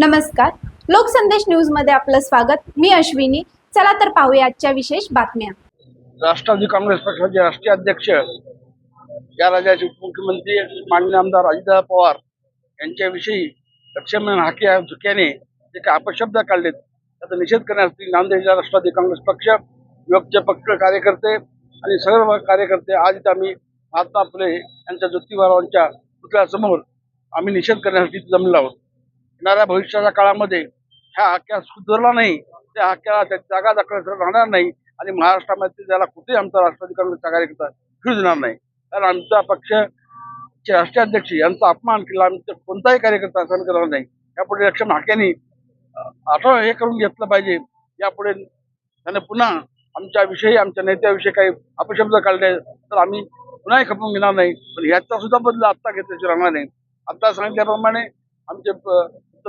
नमस्कार. लोकसंदेश न्यूजमध्ये आपलं स्वागत. मी अश्विनी. चला तर पाहूया आजच्या विशेष बातम्या. राष्ट्रवादी काँग्रेस पक्षाचे राष्ट्रीय अध्यक्ष या राज्याचे उपमुख्यमंत्री माननीय आमदार अजितदादा पवार यांच्याविषयी लक्ष्मण हाके या झुक्याने जे काही अपशब्द काढलेत त्याचा निषेध करण्यासाठी नांदेडच्या राष्ट्रवादी काँग्रेस पक्ष युवकचे पक्ष कार्यकर्ते आणि सर्व कार्यकर्ते आज इथं आम्ही महात्मा फुले यांच्या ज्योतिबारावांच्या पुतळ्यासमोर आम्ही निषेध करण्यासाठी जमलो आहोत. येणाऱ्या भविष्याच्या काळामध्ये ह्या हक्क्या सुधारला नाही त्या हक्क्याला त्या जागा दाखल राहणार नाही आणि महाराष्ट्रामध्ये त्याला कुठेही आमचा राष्ट्रवादी काँग्रेसचा कार्यकर्ता फिरू देणार नाही. कारण आमचा पक्ष राष्ट्राध्यक्ष यांचा अपमान केला आमचा कोणताही कार्यकर्ता सहन करणार नाही. यापुढे लक्ष्मण हाक्यांनी आठवण हे करून घेतलं पाहिजे. यापुढे त्याने पुन्हा आमच्याविषयी आमच्या नेत्याविषयी काही अपशब्द काढले तर आम्ही पुन्हाही खपून घेणार नाही. पण ह्याचा सुद्धा बदल आत्ता घेतल्याशी राहणार नाही. आत्ता सांगितल्याप्रमाणे आमचे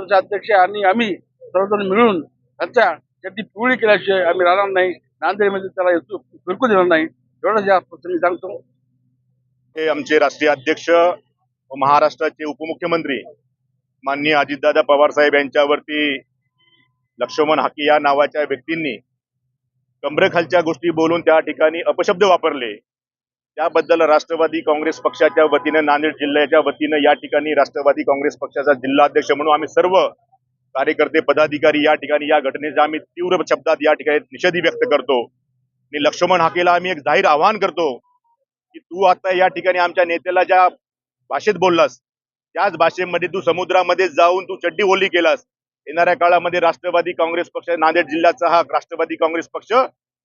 प- अध्यक्ष आणि आम्ही सर्वजण मिळून त्याच्या त्याची पिवळी केल्याशिवाय आम्ही राहणार नाही. नांदेडमध्ये त्याला येतो फिरकू देणार नाही. एवढंच या प्रसंगी सांगतो. हे आमचे राष्ट्रीय अध्यक्ष व महाराष्ट्राचे उपमुख्यमंत्री माननीय अजितदादा पवार साहेब यांच्यावरती लक्ष्मण हाकी या नावाच्या व्यक्तींनी कमरेखालच्या गोष्टी बोलून त्या ठिकाणी अपशब्द वापरले. त्याबद्दल राष्ट्रवादी काँग्रेस पक्षाच्या वतीनं नांदेड जिल्ह्याच्या वतीनं या ठिकाणी राष्ट्रवादी काँग्रेस पक्षाचा जिल्हाध्यक्ष म्हणून आम्ही सर्व कार्यकर्ते पदाधिकारी या ठिकाणी या घटनेचा आम्ही तीव्र शब्दात या ठिकाणी निषेधी व्यक्त करतो. आणि लक्ष्मण हाकेला आम्ही एक जाहीर आवाहन करतो की तू आता या ठिकाणी आमच्या नेत्याला ज्या भाषेत बोललास त्याच भाषेमध्ये तू समुद्रामध्ये जाऊन तू चड्डी ओली केलास. येणाऱ्या काळामध्ये राष्ट्रवादी काँग्रेस पक्ष नांदेड जिल्ह्याचा हा राष्ट्रवादी काँग्रेस पक्ष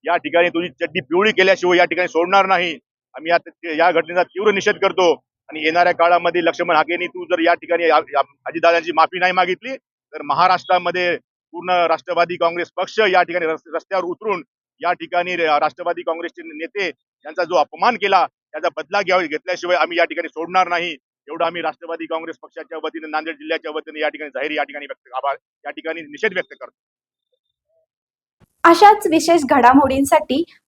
या ठिकाणी तुझी चड्डी पिवळी केल्याशिवाय या ठिकाणी सोडणार नाही. आम्ही या- या घटनेचा तीव्र निषेध करतो. आणि येणाऱ्या काळामध्ये लक्ष्मण हाकेनी तू जर या ठिकाणी अजितदादांची माफी नाही मागितली तर महाराष्ट्रामध्ये पूर्ण राष्ट्रवादी काँग्रेस पक्ष या ठिकाणी रस्त्यावर उतरून या ठिकाणी राष्ट्रवादी काँग्रेसचे नेते यांचा जो अपमान केला त्याचा बदला घ्यावा घेतल्याशिवाय आम्ही या ठिकाणी सोडणार नाही. एवढं आम्ही राष्ट्रवादी काँग्रेस पक्षाच्या वतीने नांदेड जिल्ह्याच्या वतीने या ठिकाणी जाहीर या ठिकाणी व्यक्त आभार या ठिकाणी निषेध व्यक्त करतो. अशाच विशेष घडामोडींसाठी